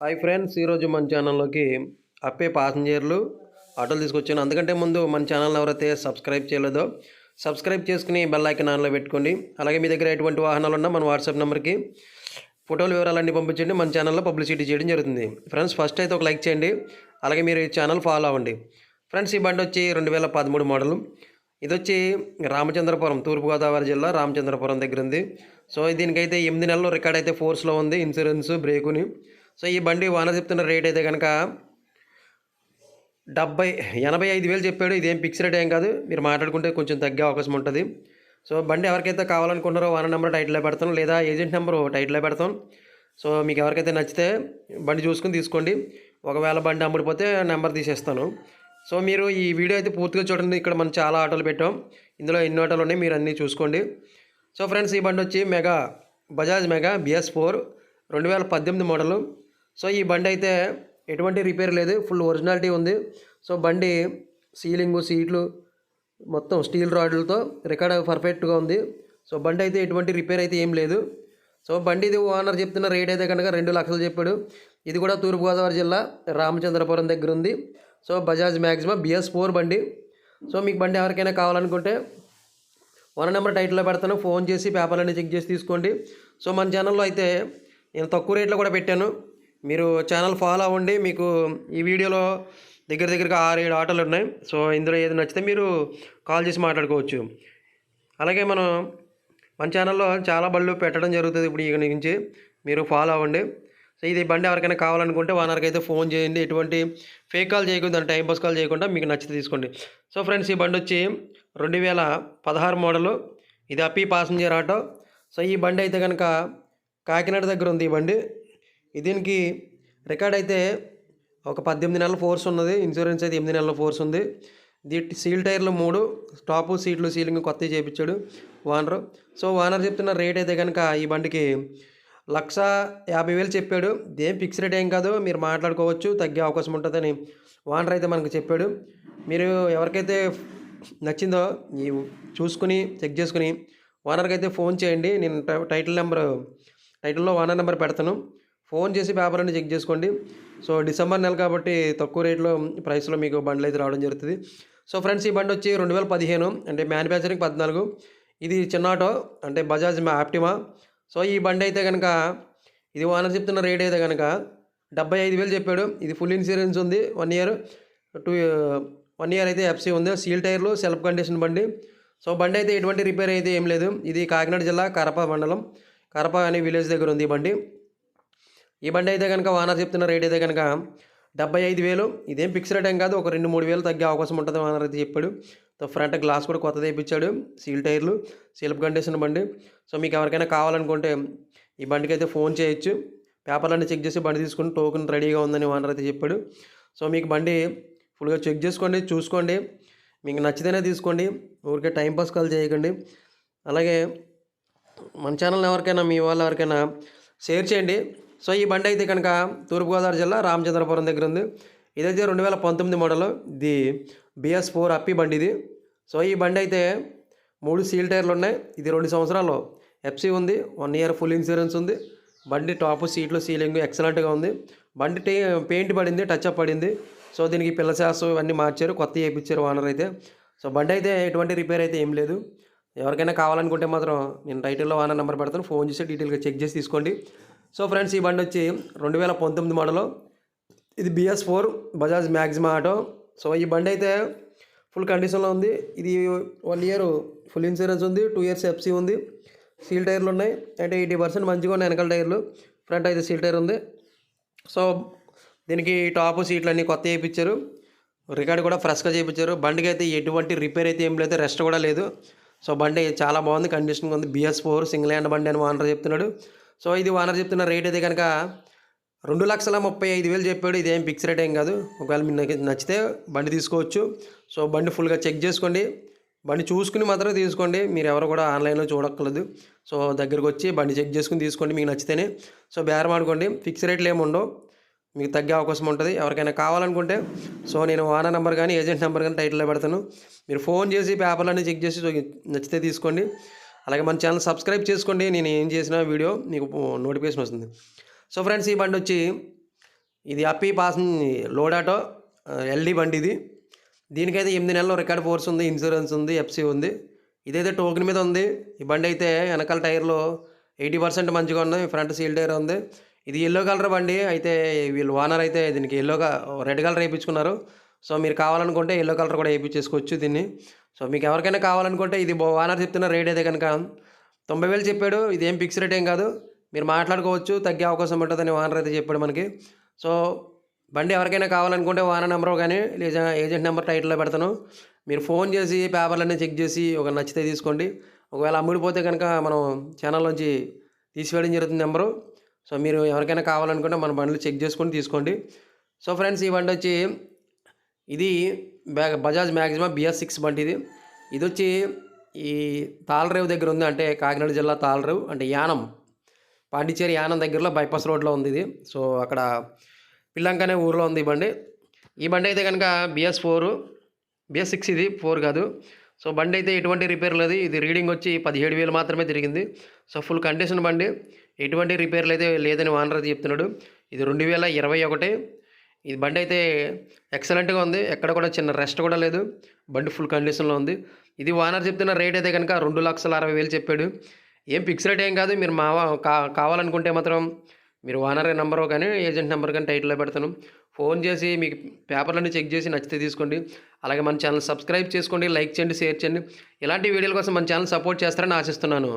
Hi friends ఈరోజు మన ఛానల్లోకి అప్పే ప్యాసింజర్లు ఆటోలు తీసుకొచ్చాను. అందుకంటే ముందు మన ఛానల్ ఎవరైతే సబ్స్క్రైబ్ చేయలేదో సబ్స్క్రైబ్ చేసుకుని బెల్ ఐకాన్ ఆన్లో పెట్టుకోండి. అలాగే మీ దగ్గర ఎటువంటి వాహనాలు ఉన్నా మన వాట్సాప్ నెంబర్కి ఫోటోలు వివరాలన్నీ పంపించండి. మన ఛానల్లో పబ్లిసిటీ చేయడం జరుగుతుంది. ఫ్రెండ్స్ ఫస్ట్ అయితే ఒక లైక్ చేయండి. అలాగే మీరు ఈ ఛానల్ ఫాలో అవ్వండి. ఫ్రెండ్స్ ఈ బండి వచ్చి రెండు వేల పదమూడు మోడలు. ఇది వచ్చి రామచంద్రపురం తూర్పుగోదావరి జిల్లా రామచంద్రపురం దగ్గర ఉంది. సో దీనికైతే ఎనిమిది నెలలు రికార్డ్ అయితే ఫోర్స్లో ఉంది. ఇన్సూరెన్స్ బ్రేకుని సో ఈ బండి ఓనర్ చెప్తున్న రేట్ అయితే కనుక డెబ్బై ఎనభై ఐదు వేలు చెప్పాడు. ఇదేం ఫిక్స్ రేట్ ఏం కాదు. మీరు మాట్లాడుకుంటే కొంచెం తగ్గే అవకాశం ఉంటుంది. సో బండి ఎవరికైతే కావాలనుకుంటారో ఓనర్ నెంబర్ టైటిల్లో పెడతాం. లేదా ఏజెంట్ నెంబరు టైటిల్లో పెడతాం. సో మీకు ఎవరికైతే నచ్చితే బండి చూసుకుని తీసుకోండి. ఒకవేళ బండి అమ్ముడిపోతే నెంబర్ తీసేస్తాను. సో మీరు ఈ వీడియో అయితే పూర్తిగా చూడండి. ఇక్కడ మనం చాలా ఆటోలు పెట్టాం. ఇందులో ఎన్ని ఆటోలు ఉన్నాయి మీరు అన్నీ చూసుకోండి. సో ఫ్రెండ్స్ ఈ బండి వచ్చి mega Bajaj mega BS four రెండు వేల పద్దెనిమిది మోడలు. సో ఈ బండి అయితే ఎటువంటి రిపేర్ లేదు. ఫుల్ ఒరిజినాలిటీ ఉంది. సో బండి సీలింగు సీట్లు మొత్తం స్టీల్ రాడ్లతో రికార్డ్ పర్ఫెక్ట్గా ఉంది. సో బండి అయితే ఎటువంటి రిపేర్ అయితే ఏం లేదు. సో బండి ఇది ఓనర్ చెప్తున్న రేట్ అయితే కనుక రెండు లక్షలు చెప్పాడు. ఇది కూడా తూర్పుగోదావరి జిల్లా రామచంద్రపురం దగ్గర ఉంది. So Bajaj maximum BS four బండి. సో మీకు బండి ఎవరికైనా కావాలనుకుంటే వన్ నెంబర్ టైటిల్లో పెడతాను. ఫోన్ చేసి పేపర్లన్నీ చెక్ చేసి తీసుకోండి. సో మన ఛానల్లో అయితే నేను తక్కువ రేట్లో కూడా పెట్టాను. మీరు ఛానల్ ఫాలో అవ్వండి. మీకు ఈ వీడియోలో దగ్గర దగ్గరగా ఆరు ఏడు ఆటోలు ఉన్నాయి. సో ఇందులో ఏది నచ్చితే మీరు కాల్ చేసి మాట్లాడుకోవచ్చు. అలాగే మనం మన ఛానల్లో చాలా బళ్ళు పెట్టడం జరుగుతుంది ఇప్పుడు ఇక నుంచి. మీరు ఫాలో అవ్వండి. సో ఇది బండి ఎవరికైనా కావాలనుకుంటే ఓనర్కి అయితే ఫోన్ చేయండి. ఎటువంటి ఫేక్ కాల్ చేయకుండా టైం పాస్ కాల్ చేయకుండా మీకు నచ్చితే తీసుకోండి. సో ఫ్రెండ్స్ ఈ బండి వచ్చి రెండు వేల పదహారు మోడలు. ఇది అప్పి పాసింజర్ ఆటో. సో ఈ బండి అయితే కనుక కాకినాడ దగ్గర ఉంది ఈ బండి. దీనికి రికార్డ్ అయితే ఒక పద్దెనిమిది నెలల ఫోర్స్ ఉన్నది ఇన్సూరెన్స్ అయితే ఎనిమిది నెలల ఫోర్స్ ఉంది. దీటి సీల్ టైర్లు మూడు టాపు సీట్లు సీలింగ్ కొత్తవి చేయించాడు ఓనర్ సో ఓనర్ చెప్తున్న రేట్ అయితే కనుక ఈ బండికి లక్ష యాభై వేలు చెప్పాడు. దేం ఫిక్స్ రేట్ ఏం కాదు మీరు మాట్లాడుకోవచ్చు తగ్గే అవకాశం ఉంటుందని ఓనర్ అయితే మనకు చెప్పాడు. మీరు ఎవరికైతే నచ్చిందో ఈ చూసుకుని చెక్ చేసుకుని ఓనర్కి అయితే ఫోన్ చేయండి. నేను టై- టైటిల్ నెంబర్ టైటిల్లో ఓనర్ నెంబర్ పెడతాను. ఫోన్ చేసి పేపర్ అన్ని చెక్ చేసుకోండి. సో డిసెంబర్ నెల కాబట్టి తక్కువ రేట్లో ప్రైస్లో మీకు బండ్లు అయితే రావడం జరుగుతుంది. సో ఫ్రెండ్స్ ఈ బండి వచ్చి రెండు వేల పదిహేను అంటే మ్యానుఫ్యాక్చరింగ్ పద్నాలుగు. ఇది చిన్న ఆటో అంటే బజాజ్ మా ఆప్టిమా. సో ఈ బండి అయితే కనుక ఇది ఓనర్ చెప్తున్న రేట్ అయితే కనుక డెబ్బై ఐదు వేలు చెప్పాడు. ఇది ఫుల్ ఇన్సూరెన్స్ ఉంది one year. Two one year అయితే ఎఫ్సీ ఉంది సీల్ టైర్లు సెల్ఫ్ కండిషన్ బండి. సో బండి అయితే ఎటువంటి రిపేర్ అయితే ఏం లేదు. ఇది కాకినాడ జిల్లా కరప మండలం కరప అనే విలేజ్ దగ్గర ఉంది ఈ బండి. ఈ బండి అయితే కనుక ఓనర్ చెప్తున్న రేట్ అయితే కనుక డెబ్బై ఐదు వేలు. ఇదేం ఫిక్స్ రేట్ ఏం కాదు. ఒక రెండు మూడు వేలు తగ్గే అవకాశం ఉంటుంది ఓనర్ అయితే చెప్పాడు. సో ఫ్రంట్ గ్లాస్ కూడా కొత్త తెప్పించాడు సీల్ టైర్లు సిల్ప్ కండిషన్ బండి. సో మీకు ఎవరికైనా కావాలనుకుంటే ఈ బండికి అయితే ఫోన్ చేయొచ్చు. పేపర్లన్నీ చెక్ చేసి బండి తీసుకుని టోకెన్ రెడీగా ఉందని ఓనర్ అయితే చెప్పాడు. సో మీకు బండి ఫుల్గా చెక్ చేసుకోండి చూసుకోండి. మీకు నచ్చితేనే తీసుకోండి. ఊరికే టైంపాస్ కాల్ చేయకండి. అలాగే మన ఛానల్ ఎవరికైనా మీ వాళ్ళు ఎవరికైనా షేర్ చేయండి. సో ఈ బండి అయితే కనుక తూర్పుగోదావరి జిల్లా రామచంద్రపురం దగ్గర ఉంది. ఇదైతే రెండు వేల పంతొమ్మిది మోడల్. ఇది బిఎస్ ఫోర్ అప్పి బండి ఇది. సో ఈ బండి అయితే మూడు సీల్ టైర్లు ఉన్నాయి. ఇది రెండు సంవత్సరాలు ఎఫ్సీ ఉంది. వన్ ఇయర్ ఫుల్ ఇన్సూరెన్స్ ఉంది. బండి టాప్ సీట్లు సీలింగ్ ఎక్సలెంట్గా ఉంది. బండి పెయింట్ పడింది టచ్ అప్ పడింది. సో దీనికి పిల్ల శాసు ఇవన్నీ మార్చారు. కొత్త చేయించారు ఓనర్ అయితే. సో బండి అయితే ఎటువంటి రిపేర్ అయితే ఏం లేదు. ఎవరికైనా కావాలనుకుంటే మాత్రం నేను టైటిల్లో ఓనర్ నెంబర్ పెడతాను. ఫోన్ చేసి డీటెయిల్గా చెక్ చేసి తీసుకోండి. సో ఫ్రెండ్స్ ఈ బండి వచ్చి రెండు వేల పంతొమ్మిది మోడలు. ఇది BS four Bajaj Maxima auto so ఈ బండి అయితే ఫుల్ కండిషన్లో ఉంది. ఇది వన్ ఇయర్ ఫుల్ ఇన్సూరెన్స్ ఉంది టూ ఇయర్స్ ఎఫ్సీ ఉంది. సీల్ టైర్లు ఉన్నాయి. అంటే ఎయిటీ పర్సెంట్ మంచిగా ఉన్నాయి వెనకాల టైర్లు ఫ్రంట్ అయితే సీల్ టైర్ ఉంది. సో దీనికి టాప్ సీట్లు అన్నీ కొత్త చేయించారు రికార్డ్ కూడా ఫ్రెష్గా చేయించారు. బండికి అయితే ఎటువంటి రిపేర్ అయితే ఏం లేదు రెస్ట్ కూడా లేదు. సో బండి చాలా బాగుంది కండిషన్గా ఉంది. బిఎస్ ఫోర్ సింగిల్ హ్యాండ్ బండి అని ఓనర్ చెప్తున్నాడు. సో ఇది ఓనర్ చెప్తున్న రేట్ అయితే కనుక రెండు లక్షల ముప్పై ఐదు వేలు చెప్పాడు. ఇదేం ఫిక్స్ రేట్ ఏం కాదు. ఒకవేళ మీకు నచ్చితే బండి తీసుకోవచ్చు. సో బండి ఫుల్గా చెక్ చేసుకోండి. బండి చూసుకుని మాత్రం తీసుకోండి. మీరు ఎవరు కూడా ఆన్లైన్లో చూడక్కర్లేదు. సో దగ్గరకు వచ్చి బండి చెక్ చేసుకుని తీసుకోండి. మీకు నచ్చితేనే. సో బేరం ఆడుకోండి ఫిక్స్ రేట్లు ఏమి ఉండవు. మీకు తగ్గే అవకాశం ఉంటుంది. ఎవరికైనా కావాలనుకుంటే. సో నేను ఓనర్ నెంబర్ కానీ ఏజెంట్ నెంబర్ కానీ టైటిల్లో పెడతాను. మీరు ఫోన్ చేసి పేపర్లన్నీ చెక్ చేసి నచ్చితే తీసుకోండి. అలాగే మన ఛానల్ సబ్స్క్రైబ్ చేసుకోండి. నేను ఏం చేసిన వీడియో మీకు నోటిఫికేషన్ వస్తుంది. సో ఫ్రెండ్స్ ఈ బండి వచ్చి ఇది Ape pass load auto LD బండి ఇది. దీనికైతే ఎనిమిది నెలలు రికార్డ్ ఫోర్స్ ఉంది ఇన్సూరెన్స్ ఉంది ఎఫ్సి ఉంది. ఇదైతే టోకెన్ మీద ఉంది. ఈ బండి అయితే వెనకాల టైర్లో ఎయిటీ పర్సెంట్ మంచిగా ఉంది ఫ్రంట్ సీల్ టైర్ ఉంది. ఇది ఎల్లో కలర్ బండి. అయితే వీళ్ళు ఓనర్ అయితే దీనికి ఎల్లో రెడ్ కలర్ వేయించుకున్నారు. సో మీరు కావాలనుకుంటే ఎల్లో కలర్ కూడా వేయించేసుకోవచ్చు దీన్ని. సో మీకు ఎవరికైనా కావాలనుకుంటే ఇది ఓనర్ చెప్తున్న రేట్ అయితే కనుక తొంభై వేలు చెప్పాడు ఇది ఏం ఫిక్స్ రేట్ ఏం కాదు. మీరు మాట్లాడుకోవచ్చు తగ్గే అవకాశం ఉంటుందని ఓనర్ అయితే చెప్పాడు మనకి. సో బండి ఎవరికైనా కావాలనుకుంటే ఓనర్ నెంబర్ కానీ లేదా ఏజెంట్ నెంబర్ టైటిల్లో పెడతాను. మీరు ఫోన్ చేసి పేపర్లన్నీ చెక్ చేసి ఒక నచ్చితే తీసుకోండి. ఒకవేళ అమ్ముడిపోతే కనుక మనం ఛానల్లోంచి తీసివేయడం జరుగుతుంది నెంబరు. సో మీరు ఎవరికైనా కావాలనుకుంటే మన బండ్లు చెక్ చేసుకొని తీసుకోండి. సో ఫ్రెండ్స్ ఈ బండి వచ్చి ఇది బ్యా బజాజ్ మ్యాక్సిమం బిఎస్ సిక్స్ బండి ఇది ఇది వచ్చి ఈ తాళరేవు దగ్గర ఉంది అంటే కాకినాడ జిల్లా తాళరేవు అంటే యానం. పాండిచ్చేరి యానం దగ్గరలో బైపాస్ రోడ్లో ఉంది ఇది సో అక్కడ పిల్లంక అనే ఊర్లో ఉంది ఈ బండి. ఈ బండి అయితే కనుక బిఎస్ ఫోర్ బిఎస్ సిక్స్ ఇది ఫోర్ కాదు. సో బండి అయితే ఎటువంటి రిపేర్ లేదు. ఇది రీడింగ్ వచ్చి పదిహేడు వేలు మాత్రమే తిరిగింది. సో ఫుల్ కండిషన్ బండి. ఎటువంటి రిపేర్లు అయితే లేదని ఓనర్ చెప్తున్నాడు. ఇది రెండు వేల ఇరవై ఒకటి. ఇది బండి అయితే ఎక్సలెంట్గా ఉంది. ఎక్కడ కూడా చిన్న రెస్ట్ కూడా లేదు. బండి ఫుల్ కండిషన్లో ఉంది. ఇది ఓనర్ చెప్తున్న రేట్ అయితే కనుక రెండు లక్షల అరవై వేలు చెప్పాడు. ఏం ఫిక్స్ రేట్ ఏం కాదు. మీరు మా కా కావాలనుకుంటే మాత్రం మీరు ఓనర్ నెంబర్ కానీ ఏజెంట్ నెంబర్ కానీ టైటిల్లో పెడతాను. ఫోన్ చేసి మీకు పేపర్లన్నీ చెక్ చేసి నచ్చితే తీసుకోండి. అలాగే మన ఛానల్ సబ్స్క్రైబ్ చేసుకోండి. లైక్ చేయండి షేర్ చేయండి. ఇలాంటి వీడియోల కోసం మన ఛానల్ సపోర్ట్ చేస్తారని ఆశిస్తున్నాను.